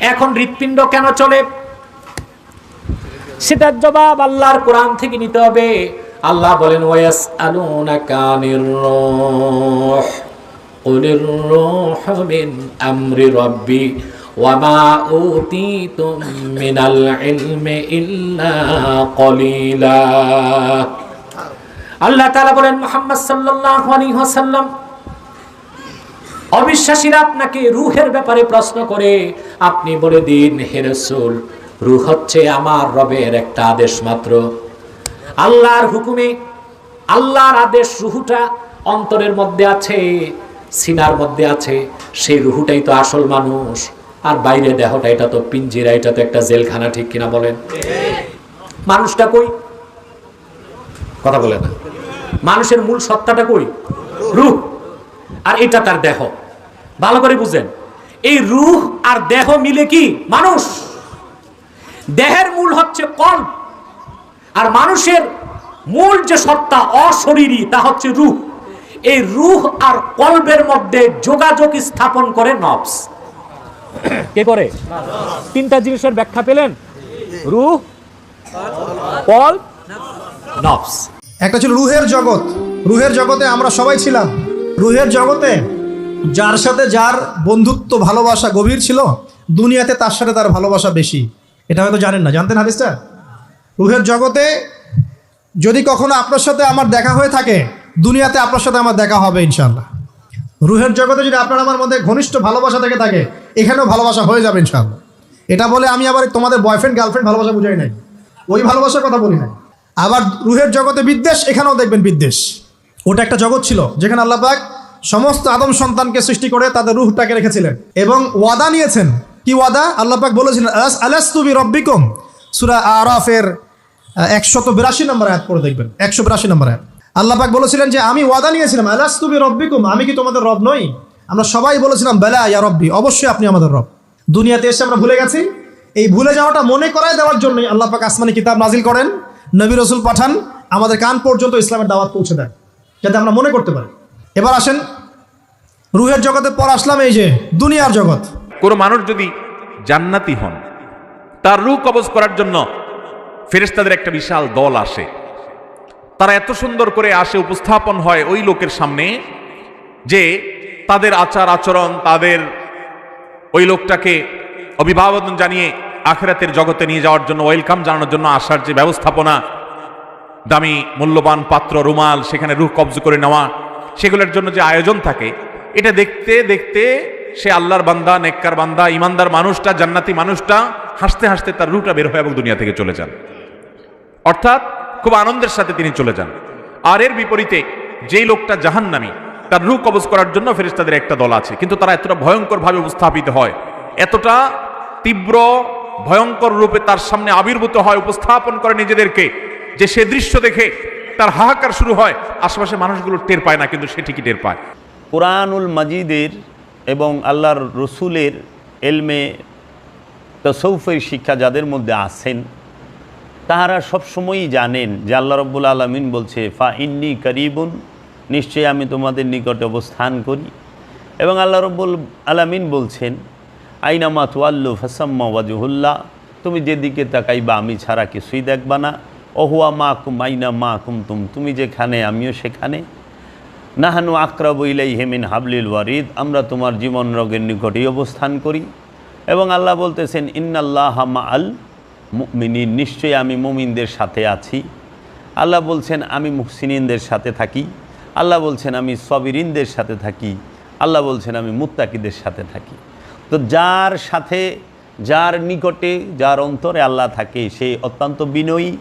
এখন হৃৎপিণ্ড কেন চলে? সেটার জবাব আল্লাহর কোরআন থেকে নিতে হবে। আল্লাহ বলেন ওয়াস আলুনাকা আনির রূহ। কুলির রূহ মিন আমরি রাব্বি ওয়ামা উতিতুম মিনাল ইলমি ইল্লা কলিলা। আল্লাহ তাআলা বলেন, মুহাম্মদ সাল্লাল্লাহু আলাইহি ওয়াসাল্লাম অবিশ্বাসীরা আপনাকে রুহের ব্যাপারে প্রশ্ন করে, আপনি বলে দিন, হে রাসূল, রুহ হচ্ছে আমার রবের একটা আদেশ মাত্র। আল্লাহর হুকুমে, আল্লাহর আদেশ রুহুটা অন্তরের মধ্যে আছে, সিনার মধ্যে আছে, সেই রুহুটাই তো আসল মানুষ। আর বাইরে দেহটা, এটা তো পিঞ্জিরা, এটা তো একটা জেলখানা, ঠিক কিনা বলেন? মানুষটা কই? কথা বলে না। মানুষের মূল সত্তাটা কই? রুহ। আর এটা তার দেহ। ভালো করে বুঝেন। এই রুহ আর দেহ মিলে কি? মানুষ। দেহের মূল হচ্ছে কল্প। আর মানুষের মূল যে সত্তা অশরীরী, তা হচ্ছে রুহ। এই রুহ আর কল্পের মধ্যে যোগাযোগ স্থাপন করে নবস কে করে? তিনটা জিনিসের ব্যাখ্যা পেলেন? রুহ কল নবস একটা ছিল রুহের জগৎ। রুহের জগতে আমরা সবাই ছিলাম। রুহের জগতে যার সাথে যার বন্ধুত্ব, ভালোবাসা গভীর ছিল, দুনিয়াতে তার সাথে তার ভালোবাসা বেশি। এটা হয়তো জানেন না। জানতেন হাদিসটা? রুহের জগতে যদি কখনো আপনার সাথে আমার দেখা হয়ে থাকে, দুনিয়াতে আপনার সাথে আমার দেখা হবে ইনশাল্লাহ রুহের জগতে যদি আপনার আমার মধ্যে ঘনিষ্ঠ ভালোবাসা থেকে থাকে, এখানেও ভালোবাসা হয়ে যাবে ইনশাল্লাহ এটা বলে আমি আবার তোমাদের বয়ফ্রেন্ড গার্লফ্রেন্ড ভালোবাসা বুঝাই নাই। ওই ভালোবাসার কথা বলি নাই। আবার রুহের জগতে বিদ্বেষ, এখানেও দেখবেন বিদ্বেষ। ওটা একটা জগৎ ছিল, যেখানে আল্লাহ পাক সমস্ত আদম সন্তানকে সৃষ্টি করে তাদের রুহটাকে রেখেছিলেন। এবং ওয়াদা নিয়েছেন। কি ওয়াদা? আল্লাহ পাক বলেছিলেন আলাস্তুবি রব্বিকুম সুরা আরাফের একশত বিরাশি নম্বর আয়াত পড়ে দেখবেন। একশো বিরাশি নম্বর আয়াত। আল্লাহ পাক বলেছিলেন যে, আমি ওয়াদা নিয়েছিলাম আলাস্তুবি রব্বিকুম আমি কি তোমাদের রব নই? আমরা সবাই বলেছিলাম, বেলা, ইয়া রব্বি, অবশ্যই আপনি আমাদের রব। দুনিয়াতে এসে আমরা ভুলে গেছি। এই ভুলে যাওয়াটা মনে করায় দেওয়ার জন্যই আল্লাহ পাক আসমানি কিতাব নাজিল করেন, নবী রসুল পাঠান, আমাদের কান পর্যন্ত ইসলামের দাওয়াত পৌঁছে দেয় যাতে আমরা মনে করতে পারি। এবার আসেন, রুহের জগতে পর আসলাম এই যে দুনিয়ার জগৎ। কোনো মানুষ যদি জান্নাতি হন, তার রূহ কবজ করার জন্য ফেরেশতাদের একটা বিশাল দল আসে। তারা এত সুন্দর করে আসে, উপস্থাপন হয় ওই লোকের সামনে যে তাদের আচার আচরণ, তাদের ওই লোকটাকে অভিভাবন জানিয়ে আখেরাতের জগতে নিয়ে যাওয়ার জন্য, ওয়েলকাম জানানোর জন্য আসার যে ব্যবস্থাপনা, দামি, মূল্যবান পাত্র, রুমাল, সেখানে রুহ কবজ করে নেওয়া সেগুলোর জন্য যে আয়োজন থাকে, এটা দেখতে দেখতে সে আল্লাহর বান্দা, নেককার বান্দা, ইমানদার মানুষটা, জান্নাতি মানুষটা হাসতে হাসতে তার রুহটা বের হয় এবং দুনিয়া থেকে চলে যান। অর্থাৎ খুব আনন্দের সাথে তিনি চলে যান। আর এর বিপরীতে যেই লোকটা জাহান্নামী, তার রূহ কবজ করার জন্য ফেরেশতাদের একটা দল আছে, কিন্তু তারা এতটা ভয়ঙ্করভাবে উপস্থাপিত হয়, এতটা তীব্র ভয়ঙ্কর রূপে তার সামনে আবির্ভূত হয়, উপস্থাপন করে নিজেদেরকে, যে সে দৃশ্য দেখে তার হাহাকার শুরু হয় আশেপাশে মানুষগুলো টের পায় না, কিন্তু সে ঠিকই টের পায়। কোরআনুল মাজিদের এবং আল্লাহর রসুলের এলমে তসৌফের শিক্ষা যাদের মধ্যে আছেন, তাহারা সবসময়ই জানেন যে আল্লাহ রব্বুল আলমিন বলছে, ফা ইন্নি করিবুন নিশ্চয়ই আমি তোমাদের নিকটে অবস্থান করি। এবং আল্লাহ রব্বুল আলমিন বলছেন, আইনামা তুয়াল্লু ফাসাম্মা ওয়াজুহুল্লাহ তুমি যেদিকে তাকাইবা আমি ছাড়া কিছুই দেখবা না অহুয়া মা কুম আইনা মা কুম তুম, তুমি যেখানে, আমিও সেখানে। নাহানু আকরাবু ইলাই হেমিন হাবলিল ওয়ারিদ, আমরা তোমার জীবন রোগের নিকটেই অবস্থান করি। এবং আল্লাহ বলতেছেন, ইন্নাল্লাহ মা আল মুমিনিন, নিশ্চয়ই আমি মুমিনদের সাথে আছি। আল্লাহ বলছেন, আমি মুহসিনিনদের সাথে থাকি। আল্লাহ বলছেন, আমি সবিরিনদের সাথে থাকি। আল্লাহ বলছেন, আমি মুত্তাকিদের সাথে থাকি। তো যার সাথে, যার নিকটে, যার অন্তরে আল্লাহ থাকে, সে অত্যন্ত বিনয়ী।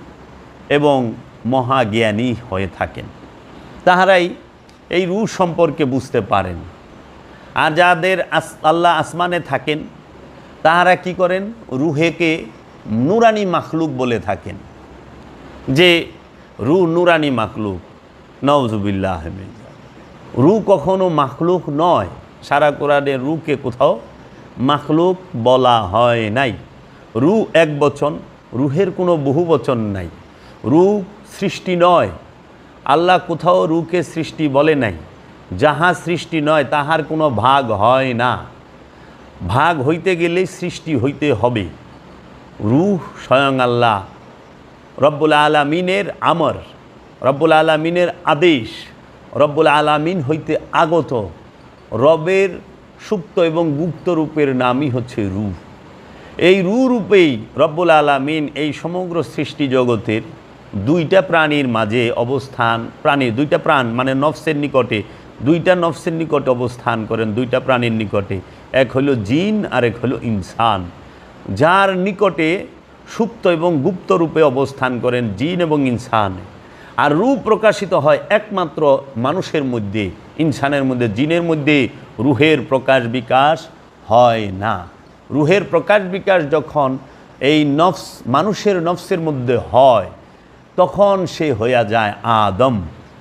এবং মহাজ্ঞানী হয়ে থাকেন। তাহারাই এই রু সম্পর্কে বুঝতে পারেন। আর যাদের আল্লাহ আসমানে থাকেন, তাহারা কি করেন? রুহেকে নুরানি মাখলুক বলে থাকেন। যে রু নুরানি মাখলুক, নওজুবিল্লাহ রু কখনো মাখলুক নয়, সারা কোরআনে রুকে কোথাও মাখলুক বলা হয় নাই। রু এক বচন, রুহের কোনো বহু বচন নাই। রু সৃষ্টি নয়। আল্লাহ কোথাও রুকে সৃষ্টি বলে নাই। যাহা সৃষ্টি নয়, তাহার কোনো ভাগ হয় না। ভাগ হইতে গেলে সৃষ্টি হইতে হবে। রুহ স্বয়ং আল্লাহ। রব্বুল আলামিনের আমর। রব্বুল আলামিনের আদেশ। রব্বুল আলামিন হইতে আগত। রবের সুপ্ত এবং গুপ্ত রূপের নামই হচ্ছে রূহ। এই রূপেই রব্বুল আলামিন এই সমগ্র সৃষ্টি জগতের দুইটা প্রাণীর মাঝে অবস্থান প্রাণীর দুইটা প্রাণ মানে নফসের নিকটে, দুইটা নফসের নিকটে অবস্থান করেন দুইটা প্রাণীর নিকটে। এক হলো জিন আর এক হলো ইনসান। যার নিকটে সুপ্ত এবং গুপ্ত রূপে অবস্থান করেন জিন এবং ইনসান। আর রূপ প্রকাশিত হয় একমাত্র মানুষের মধ্যে, ইনসানের মধ্যে, জিনের মধ্যে। রুহের প্রকাশ বিকাশ হয় না। রুহের প্রকাশ বিকাশ যখন এই নফস, মানুষের নফসের মধ্যে হয় তখন সে হইয়া যায় আদম,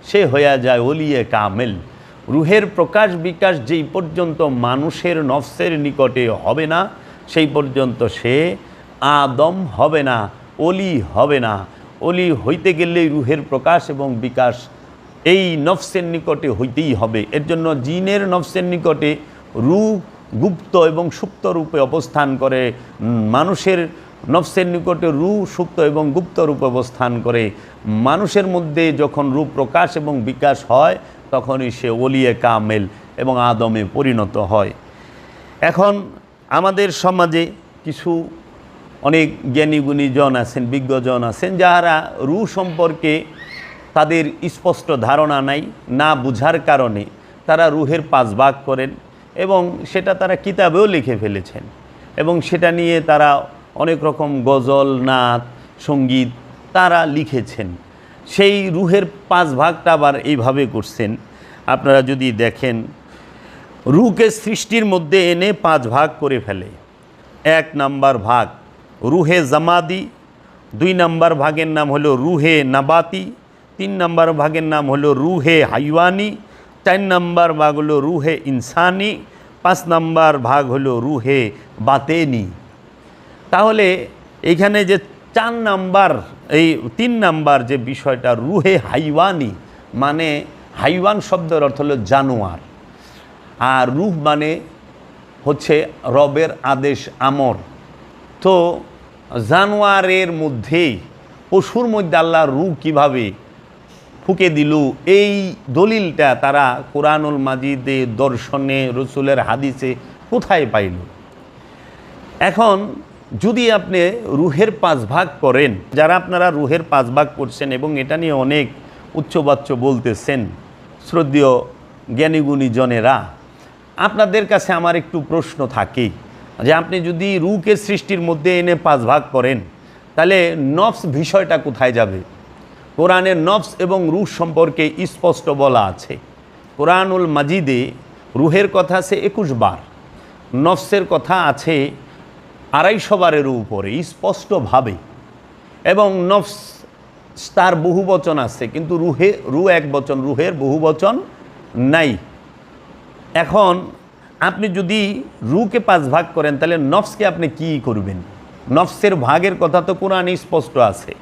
সে হইয়া যায় ওলিয়ে কামেল। রুহের প্রকাশ বিকাশ যেই পর্যন্ত মানুষের নফসের নিকটে হবে না, সেই পর্যন্ত সে আদম হবে না, অলি হবে না। অলি হইতে গেলেই রুহের প্রকাশ এবং বিকাশ এই নফসের নিকটে হইতেই হবে। এর জন্য জিনের নফসের নিকটে রু গুপ্ত এবং সুপ্ত রূপে অবস্থান করে মানুষের নফসের নিকটে রু সুপ্ত এবং গুপ্ত রূপে অবস্থান করে, মানুষের মধ্যে যখন রূপ প্রকাশ এবং বিকাশ হয়, তখনই সে ওলিয়ে কামেল এবং আদমে পরিণত হয়। এখন আমাদের সমাজে কিছু অনেক জ্ঞানী গুণীজন আছেন, বিজ্ঞজন আছেন যারা রু সম্পর্কে তাদের স্পষ্ট ধারণা নাই, না বুঝার কারণে তারা রুহের পাঁচ ভাগ করেন এবং সেটা তারা কিতাবেও লিখে ফেলেছেন এবং সেটা নিয়ে তারা অনেক রকম গজল, নাচ, সংগীত তারা লিখেছেন। সেই রুহের পাঁচ ভাগটা আবার এইভাবে করছেন। আপনারা যদি দেখেন রুকে সৃষ্টির মধ্যে এনে পাঁচ ভাগ করে ফেলে। এক নাম্বার ভাগ রুহে জামাদি, দুই নাম্বার ভাগের নাম হলো রুহে নাবাতি, তিন নাম্বার ভাগের নাম হলো রুহে হাইওয়ানি, চার নাম্বার ভাগ হলো রুহে ইনসানি, পাঁচ নাম্বার ভাগ হলো রুহে বাতেনি। তাহলে এইখানে যে চার নাম্বার, এই তিন নাম্বার যে বিষয়টা, রুহে হাইওয়ানি মানে হাইওয়ান শব্দের অর্থ হলো জানোয়ার। আর রুহ মানে হচ্ছে রবের আদেশ আমর। তো জানোয়ারের মধ্যেই, পশুর মধ্যে আল্লাহ রু কীভাবে ফুকে দিল, এই দলিলটা তারা কোরআনুল মাজিদে, দর্শনে, রসুলের হাদিসে কোথায় পাইল? এখন যদি আপনি রুহের পাঁচ ভাগ করেন, যারা আপনারা রুহের পাঁচ ভাগ করছেন এবং এটা নিয়ে অনেক উচ্চবাচ্য বলতেছেন, শ্রদ্ধীয় জ্ঞানীগুণী জনেরা আপনাদের কাছে আমার একটু প্রশ্ন থাকে যে আপনি যদি রুকে সৃষ্টির মধ্যে এনে পাঁচ ভাগ করেন, তাহলে নফস বিষয়টা কোথায় যাবে? কোরআনের নফস এবং রুহ সম্পর্কে স্পষ্ট বলা আছে। কোরআনুল মাজিদে রুহের কথা আছে একুশ বার, নফসের কথা আছে আড়াইশো বারের উপরে, স্পষ্টভাবে। এবং নফস, তার বহু বচন আছে, কিন্তু রুহে, রু এক বচন, রুহের বহু বচন নাই। এখন আপনি যদি রুকে পাঁচ ভাগ করেন, তাহলে নফসকে আপনি কি করবেন? নফসের ভাগের কথা তো কোরআনে স্পষ্ট আছে।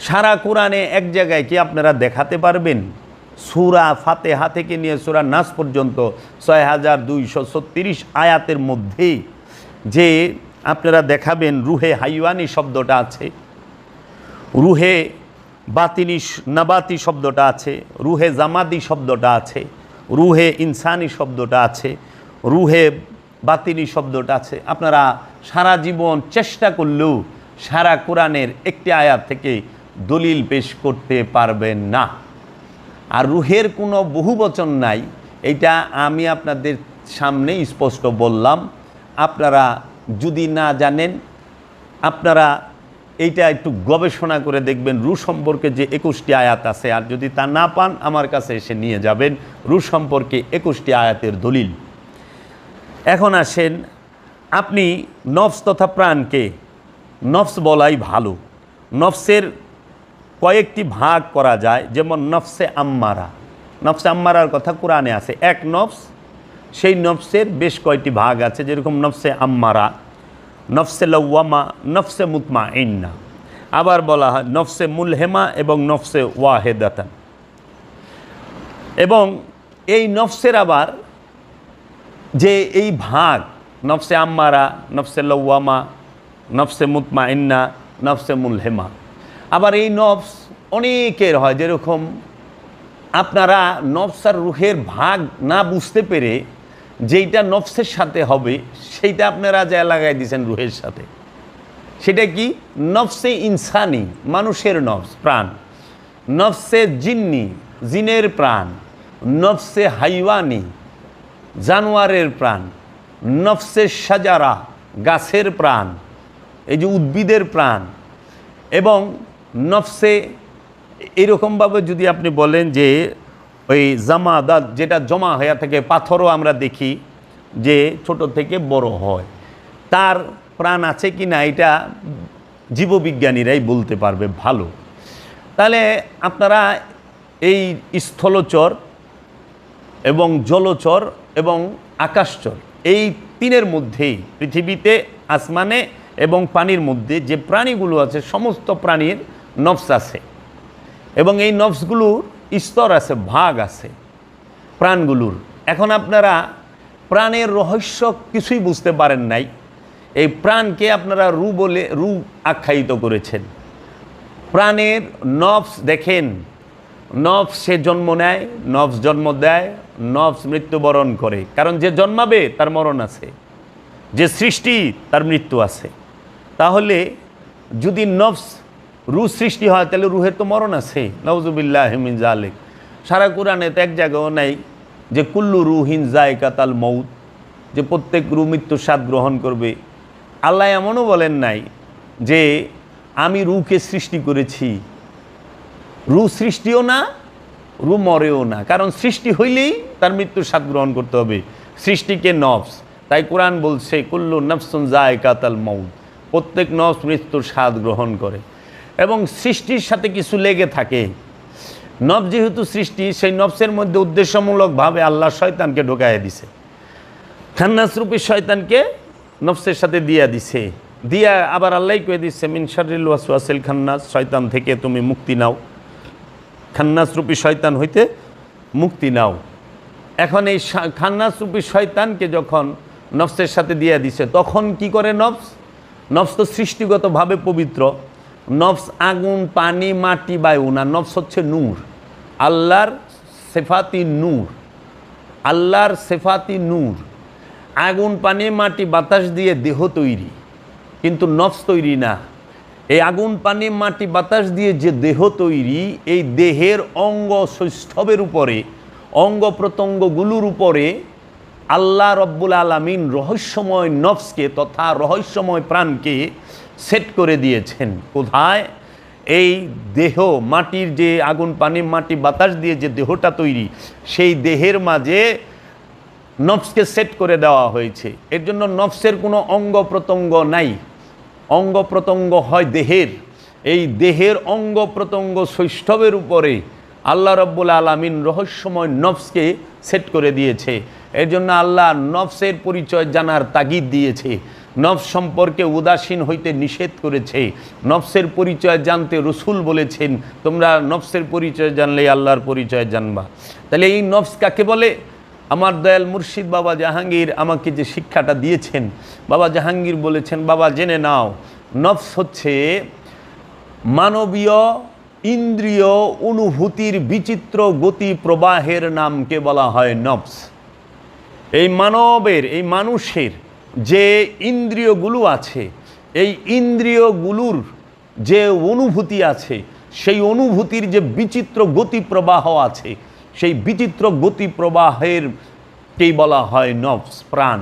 সারা কোরআনে এক জায়গায় কি আপনারা দেখাতে পারবেন? সুরা ফাতেহা থেকে নিয়ে সুরা নাস পর্যন্ত ছয় হাজার দুইশো ছত্রিশ আয়াতের মধ্যে যে আপনারা দেখাবেন রুহে হাইওয়ানি শব্দটা আছে, রুহে বাতিনি নাবাতি শব্দটা আছে, রুহে জামাদি শব্দটা আছে, রুহে ইনসানি শব্দটা আছে, রুহে বাতিনি শব্দটা আছে। আপনারা সারা জীবন চেষ্টা করলেও সারা কোরআনের একটি আয়াত থেকে দলিল পেশ করতে পারবেন না। আর রুহের কোনো বহুবচন নাই, এটা আমি আপনাদের সামনে স্পষ্ট বললাম। আপনারা যদি না জানেন, আপনারা এইটা একটু গবেষণা করে দেখবেন, রু সম্পর্কে যে একুশটি আয়াত আছে, আর যদি তা না পান, আমার কাছে এসে নিয়ে যাবেন, রু সম্পর্কে একুশটি আয়াতের দলিল। এখন আসেন, আপনি নফস তথা প্রাণকে, নফস বলাই ভালো। নফসের কয়েকটি ভাগ করা যায়, যেমন নফসে আম্মারা। নফসে আম্মারার কথা কোরআনে আছে। এক নফস সেই নফসের বেশ কয়টি ভাগ আছে, যেরকম নফসে আম্মারা, নফসে লওয়ামা নফসে মুতমা ইন্না আবার বলা হয় নফসে মুলহেমা এবং নফসে ওয়াহেদাতান। এবং এই নফসের আবার যে এই ভাগ, নফসে আম্মারা, নফসে লওয়ামা নফসে মুতমা ইন্না নফসে মুলহেমা। আবার এই নফস অনেকের হয়, যেরকম আপনারা নফস আর রুহের ভাগ না বুঝতে পেরে যেইটা নফসের সাথে হবে, সেইটা আপনারা যা লাগাই দিয়েছেন রুহের সাথে। সেটা কি? নফসে ইনসানি, মানুষের নফস, প্রাণ। নফসে জিন্নি, জিনের প্রাণ। নফসে হাইওয়ানি, জানোয়ারের প্রাণ। নফসে সাজারা, গাছের প্রাণ, এই যে উদ্ভিদের প্রাণ। এবং নফসে এরকমভাবে যদি আপনি বলেন যে ওই জামাদাত যেটা জমা হয়ে থাকে, পাথরও আমরা দেখি যে ছোট থেকে বড় হয়। তার প্রাণ আছে কি না, এটা জীববিজ্ঞানীরাই বলতে পারবে ভালো। তাহলে আপনারা এই স্থলচর এবং জলচর এবং আকাশচর, এই তিনের মধ্যেই, পৃথিবীতে, আসমানে এবং পানির মধ্যে যে প্রাণীগুলো আছে, সমস্ত প্রাণীর নফস আছে। এবং এই নফসগুলোর স্তর আছে, ভাগ আছে প্রাণগুলোর। এখন আপনারা প্রাণের রহস্য কিছুই বুঝতে পারেন নাই। এই প্রাণকে আপনারা রু বলে, রু আখ্যায়িত করেছেন। প্রাণের নফস দেখেন, নফস সে জন্ম নেয়, নফস জন্ম দেয়, নফস মৃত্যুবরণ করে। কারণ যে জন্মাবে, তার মরণ আছে। যে সৃষ্টি, তার মৃত্যু আছে। তাহলে যদি নফস রু সৃষ্টি হয়, তাহলে রুহের তো মরণ আছে। নওজুবিল্লাহ হিমিন জালেক সারা কোরআনে তো এক জায়গাও নাই যে, কুল্লু রুহিন জায়কাতাল মৌত যে প্রত্যেক রু মৃত্যুর স্বাদ গ্রহণ করবে। আল্লাহ এমনও বলেন নাই যে, আমি রুকে সৃষ্টি করেছি। রু সৃষ্টিও না রু মরেও না। কারণ সৃষ্টি হইলেই তার মৃত্যুর স্বাদ গ্রহণ করতে হবে। সৃষ্টিকে নফস। তাই কোরআন বলছে, কুল্লু নফসুন জায়কাতাল মৌত প্রত্যেক নফস মৃত্যুর স্বাদ গ্রহণ করে। এবং সৃষ্টির সাথে কিছু লেগে থাকে। নফ যেহেতু সৃষ্টি, সেই নফসের মধ্যে উদ্দেশ্যমূলকভাবে আল্লাহ শয়তানকে ঢোকাইয়া দিছে। খান্নাসরূপী শয়তানকে নফসের সাথে দিয়া দিছে। দিয়া আবার আল্লাহ কয়ে দিচ্ছে মিন শারিল ওয়াসওয়াসিল খান্নাস শয়তান থেকে তুমি মুক্তি নাও। খান্নাসরূপী শয়তান হইতে মুক্তি নাও। এখন এই খান্নাসরূপী শয়তানকে যখন নফসের সাথে দিয়ে দিছে, তখন কি করে নফস নফস তো সৃষ্টিগতভাবে পবিত্র। নফস আগুন, পানি, মাটি, বায়ু না, নফস হচ্ছে নূর। আল্লাহর সেফাতি নূর। আল্লাহর সেফাতি নূর। আগুন, পানি, মাটি, বাতাস দিয়ে দেহ তৈরি। কিন্তু নফস তৈরি না। এই আগুন, পানি, মাটি, বাতাস দিয়ে যে দেহ তৈরি, এই দেহের অঙ্গ সৌষ্ঠবের উপরে, অঙ্গ প্রত্যঙ্গগুলোর উপরে আল্লাহ রব্বুল আলমিন রহস্যময় নফসকে তথা রহস্যময় প্রাণকে সেট করে দিয়েছেন। কোথায়? এই দেহ, মাটির যে আগুন, পানি, মাটি, বাতাস দিয়ে যে দেহটা তৈরি, সেই দেহের মাঝে নফসকে সেট করে দেওয়া হয়েছে। এর জন্য নফসের কোনো অঙ্গ প্রত্যঙ্গ নাই। অঙ্গ প্রত্যঙ্গ হয় দেহের। এই দেহের অঙ্গ প্রত্যঙ্গ শৈষ্ঠবের উপরে আল্লাহ রব্বুল আলমিন রহস্যময় নফসকে সেট করে দিয়েছে। এর জন্য আল্লাহ নফসের পরিচয় জানার তাগিদ দিয়েছে। নফস সম্পর্কে উদাসীন হইতে নিষেধ করেছে। নফসের পরিচয় জানতে রসুল বলেছেন, তোমরা নফসের পরিচয় জানলে আল্লাহর পরিচয় জানবা। তাহলে এই নফস কাকে বলে? আমার দয়াল মুর্শিদ বাবা জাহাঙ্গীর আমাকে যে শিক্ষাটা দিয়েছেন, বাবা জাহাঙ্গীর বলেছেন, বাবা, জেনে নাও, নফস হচ্ছে মানবীয় ইন্দ্রিয় অনুভূতির বিচিত্র গতি প্রবাহের নামকে বলা হয় নফস। এই মানবের, এই মানুষের যে ইন্দ্রিয়গুলো আছে, এই ইন্দ্রিয়গুলোর যে অনুভূতি আছে, সেই অনুভূতির যে বিচিত্র গতি প্রবাহ আছে, সেই বিচিত্র গতি প্রবাহের কেই বলা হয় নফস, প্রাণ।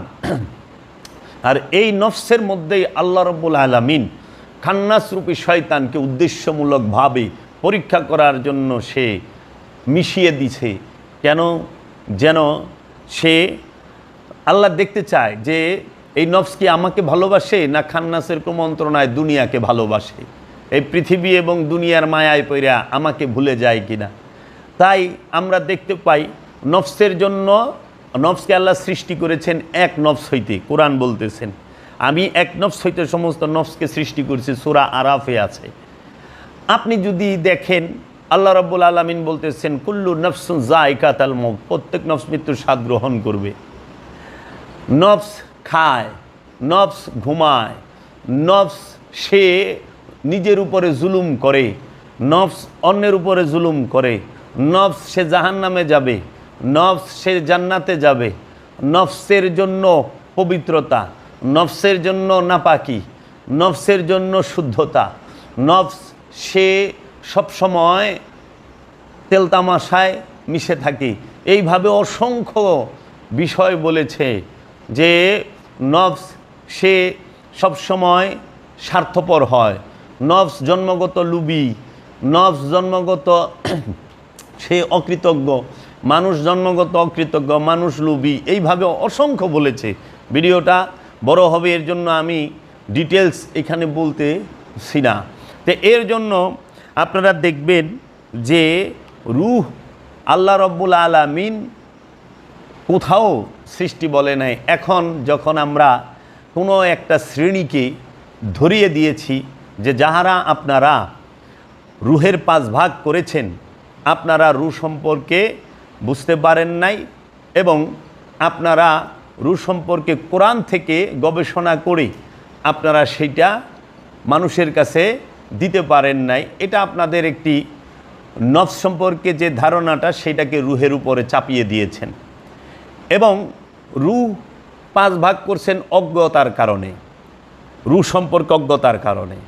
আর এই নফসের মধ্যেই আল্লাহ রব্বুল আলমিন খান্নাসরূপী শয়তানকে উদ্দেশ্যমূলকভাবে পরীক্ষা করার জন্য সে মিশিয়ে দিছে। কেন? যেন সে আল্লাহ দেখতে চায় যে এই নফস কি আমাকে ভালোবাসে না খান্নাসের কুমন্ত্রণায় দুনিয়াকে ভালোবাসে? এই পৃথিবী এবং দুনিয়ার মায়ায় পইরা আমাকে ভুলে যায় কিনা? তাই আমরা দেখতে পাই নফসের জন্য নফসকে আল্লাহ সৃষ্টি করেছেন এক নফস হইতে, কোরআন বলতেছেন। আমি এক নফস হইতে সমস্ত নফসকে সৃষ্টি করেছি, সুরা আরাফে আছে। আপনি যদি দেখেন, আল্লাহ রব্বুল আলমিন বলতেছেন, কুল্লু নফসুন জায়কাত আল মৌত প্রত্যেক নফস মৃত্যুর স্বাদ গ্রহণ করবে। নফস খায়, নফস ঘুমায়, নফস সে নিজের উপরে জুলুম করে, নফস অন্যের উপরে জুলুম করে, নফস সে জাহান নামে যাবে, নফস সে জান্নাতে যাবে, নফসের জন্য পবিত্রতা, নফসের জন্য নাপাকি, নফসের জন্য শুদ্ধতা, নফস সে সবসময় তেলতামাশায় মিশে থাকি। এইভাবে অসংখ্য বিষয় বলেছে যে নফস, সে সবসময় স্বার্থপর হয়। নফস জন্মগত লুবি, নফস জন্মগত সে অকৃতজ্ঞ, মানুষ জন্মগত অকৃতজ্ঞ, মানুষ লুবি। এইভাবে অসংখ্য বলেছে। ভিডিওটা বড় হবে, এর জন্য আমি ডিটেলস এখানে বলতেছি না। তো এর জন্য আপনারা দেখবেন যে রুহ আল্লাহ রব্বুল আলামিন কোথাও সৃষ্টি বলে নাই। এখন যখন আমরা কোনো একটা শ্রেণীকে ধরিয়ে দিয়েছি যে যাহারা আপনারা রুহের পাঁচ ভাগ করেছেন, আপনারা রু সম্পর্কে বুঝতে পারেন নাই এবং আপনারা রু সম্পর্কে কোরআন থেকে গবেষণা করে আপনারা সেইটা মানুষের কাছে দিতে পারেন নাই। এটা আপনাদের একটি নফস সম্পর্কে যে ধারণাটা, সেটাকে রুহের উপরে চাপিয়ে দিয়েছেন। এবং রু পাঁচ ভাগ করছেন অজ্ঞতার কারণে রু সম্পর্কে অজ্ঞতার কারণে।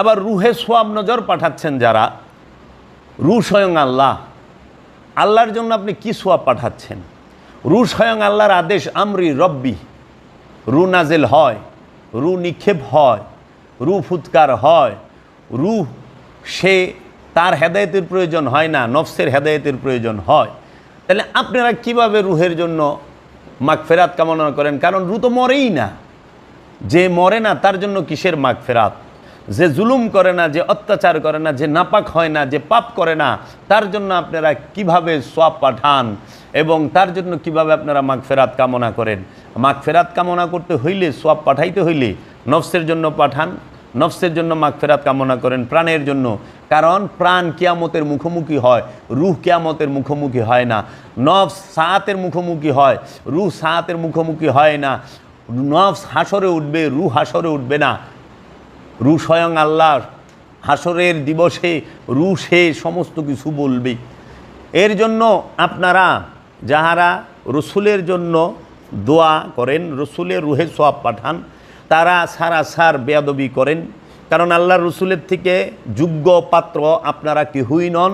আবার রুহে সোয়াব নজর পাঠাচ্ছেন যারা রু স্বয়ং আল্লাহ। আল্লাহর জন্য আপনি কি সোয়াব পাঠাচ্ছেন? রু স্বয়ং আল্লাহর আদেশ, আমরি রব্বি রু নাজেল হয় রু নিক্ষেপ হয় রু ফুৎকার হয় রু সে তার হেদায়েতের প্রয়োজন হয় না, নফসের হেদায়েতের প্রয়োজন হয়। তাহলে আপনারা কীভাবে রুহের জন্য মাঘ ফেরাত কামনা করেন? কারণ রু তো মরেই না। যে মরে না, তার জন্য কিসের মাগফেরাত? যে জুলুম করে না, যে অত্যাচার করে না, যে নাপাক হয় না, যে পাপ করে না, তার জন্য আপনারা কীভাবে সব পাঠান? এবং তার জন্য কীভাবে আপনারা মাগফেরাত কামনা করেন? মাঘ ফেরাত কামনা করতে হইলে সব পাঠাইতে হইলে নফসের জন্য পাঠান। নফসের জন্য মাগফেরাত কামনা করেন। প্রাণের জন্য কারণ প্রাণ কিয়ামতের মুখোমুখি হয়, রুহ কিয়ামতের মুখোমুখি হয় না। নফস সাতের মুখোমুখি হয়, রুহ সাতের মুখোমুখি হয় না। নফস হাসরে উঠবে রু হাসরে উঠবে না। রু স্বয়ং আল্লাহ হাসরের দিবসে রু সে সমস্ত কিছু বলবে। এর জন্য আপনারা, যাহারা রসুলের জন্য দোয়া করেন, রসুলের রুহে সোয়াব পাঠান, তারা সারা সার বেয়াদবি করেন। কারণ আল্লাহ রসুলের থেকে যোগ্য পাত্র আপনারা কেহই নন।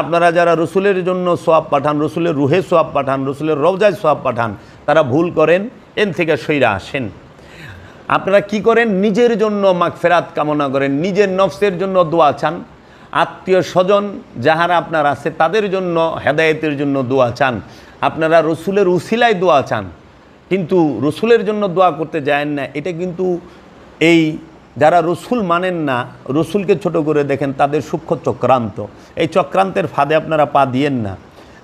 আপনারা যারা রসুলের জন্য সোয়াব পাঠান, রসুলের রুহে সোয়াব পাঠান, রসুলের রওজায় সোয়াব পাঠান, তারা ভুল করেন এন থেকে সইরা আসেন। আপনারা কি করেন? নিজের জন্য মাগফেরাত কামনা করেন, নিজের নফসের জন্য দোয়া চান। আত্মীয় স্বজন যাহারা আপনার আছে, তাদের জন্য হেদায়েতের জন্য দোয়া চান। আপনারা রসুলের উসিলায় দোয়া চান। কিন্তু রসুলের জন্য দোয়া করতে যায় না, এটা কিন্তু এই যারা রসুল মানেন না, রসুলকে ছোট করে দেখেন, তাদের সূক্ষ্ম চক্রান্ত। এই চক্রান্তের ফাঁদে আপনারা পা দিয়েন না।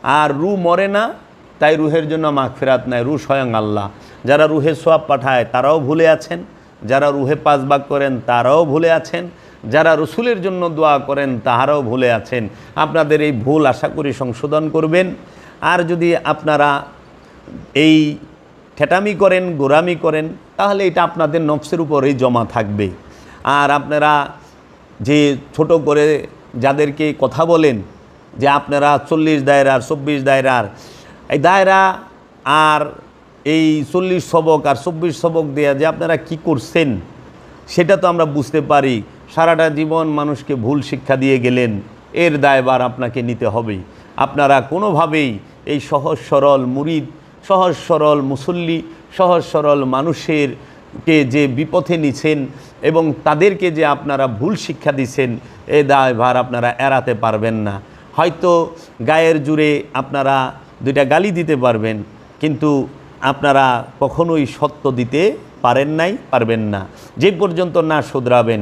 আর রু মরে না, তাই রুহের জন্য মাগফেরাত নাই। রু স্বয়ং আল্লাহ। যারা রুহে সোয়াব পাঠায়, তারাও ভুলে আছেন। যারা রুহে পাঁচ ভাগ করেন, তারাও ভুলে আছেন। যারা রসুলের জন্য দোয়া করেন, তাহারাও ভুলে আছেন। আপনাদের এই ভুল আশা করি সংশোধন করবেন। আর যদি আপনারা এই ঠেটামি করেন, গোরামি করেন, তাহলে এটা আপনাদের নফসের উপরেই জমা থাকবে। আর আপনারা যে ছোট করে যাদেরকে কথা বলেন, যে আপনারা চল্লিশ দায়রার চব্বিশ দায়রার এই দায়রা আর এই চল্লিশ সবক আর চব্বিশ সবক দেয়া যে আপনারা কি করছেন, সেটা তো আমরা বুঝতে পারি। সারাটা জীবন মানুষকে ভুল শিক্ষা দিয়ে গেলেন, এর দায়বার আপনাকে নিতে হবে আপনারা কোনোভাবেই এই সহজ সরল, মুরিদ সহজ সরল মুসল্লি, সহজ সরল মানুষের কে যে বিপথে নিছেন এবং তাদেরকে যে আপনারা ভুল শিক্ষা দিছেন, এ দায়ভার আপনারা এড়াতে পারবেন না। হয়তো গায়ের জুড়ে আপনারা দুইটা গালি দিতে পারবেন, কিন্তু আপনারা কখনোই সত্য দিতে পারেন নাই, পারবেন না। যে পর্যন্ত না শুধরাবেন